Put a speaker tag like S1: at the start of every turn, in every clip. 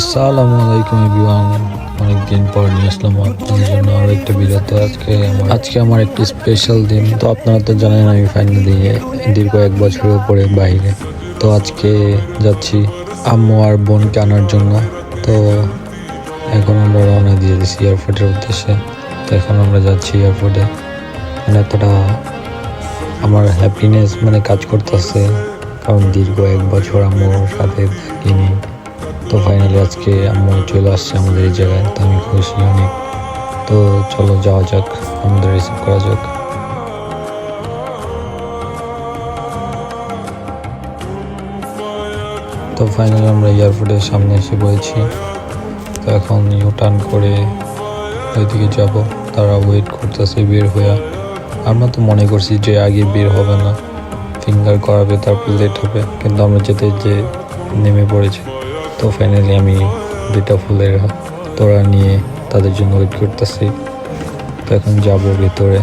S1: আসসালামু আলাইকুম এভরিওয়ান। অনেকদিন পর নিয়ে আসলাম আপনাদের জন্য আরও একটা ভিডিওতে। আজকে আজকে আমার একটি স্পেশাল দিন। তো আপনারা তো জানেন আমি ফাইনালি দীর্ঘ এক বছরের উপরে বাইরে। তো আজকে যাচ্ছি আম্মু আর বোনকে আনার জন্য। তো এখন আমরা রওনা দিয়ে দিচ্ছি এয়ারপোর্টের উদ্দেশ্যে। তো এখন আমরা যাচ্ছি এয়ারপোর্টে মানে এতটা আমার হ্যাপিনেস মানে কাজ করতেছে। কারণ দীর্ঘ এক বছর আম্মুর সাথে থাকিনি। তো ফাইনালি আজকে আম্মু চলে আসছে আমাদের এই জায়গায়। তো আমি খুশি, অনেক। তো চলো যাওয়া যাক, আমাদের রিসিভ করা যাক। তো ফাইনালি আমরা এয়ারপোর্টের সামনে এসে পড়েছি। তো এখন ইউ টার্ন করে ওইদিকে যাব। তারা ওয়েট করতেছে বের হয়ে আমরা তো মনে করছি যে আগে বের হবে না। ফিঙ্গার করাবে, তারপর লেট হবে। কিন্তু আমরা যেতে যে নেমে পড়েছি। তো ফাইনালি আমি দুইটা ফুলের তোড়া নিয়ে তাদের জন্য ওয়েট করতেছি তো এখন যাব ভেতরে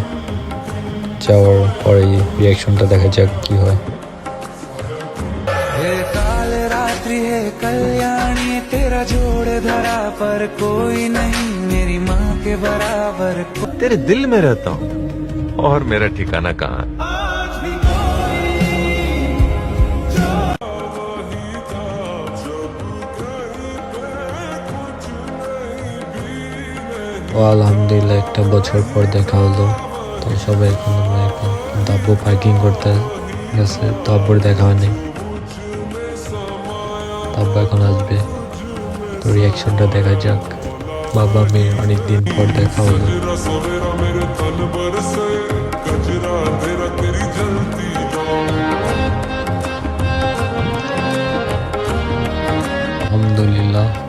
S1: যাওয়ার পরেই রিয়াকশনটা দেখা যাক কি হয়
S2: हे काल रात्रि है कल्याणी तेरा जोड़ धरा पर कोई नहीं मेरी माँ के बराबर को-
S3: तेरे दिल में रहता हूँ और मेरा ठिकाना कहाँ
S1: ও আলহামদুলিল্লাহ, একটা বছর পর দেখা হলো। তো সবাই এখন আব্বু পার্কিং করতে গেছে তো আব্বুর দেখা হয়নি। তারপর এখন আসবে। তো রিয়াকশনটা দেখা যাক। বাবা মেয়ে অনেকদিন পর দেখা হলো।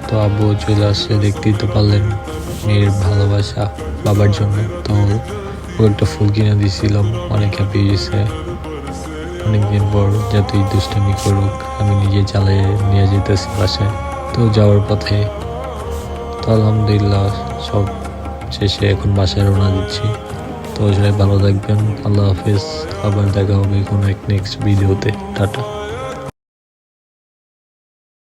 S1: তো আব্বু চলে আসছে, দেখতেই তো পারলেন মেয়ের ভালোবাসা বাবার জন্য। তো ও একটা ফুল কিনে দিয়েছিলাম, অনেক হ্যাপি হয়েছে। অনেকদিন পর যতই দুষ্টামি করুক, আমি নিজে চালিয়ে নিয়ে যেতেছি বাসায়। তো যাওয়ার পথে তো আলহামদুলিল্লাহ সব শেষে এখন বাসায় রওনা দিচ্ছি। তো সবাই ভালো থাকবেন, আল্লাহ হাফিজ, আবার দেখা হবে কোনো এক নেক্সট ভিডিওতে টাটা।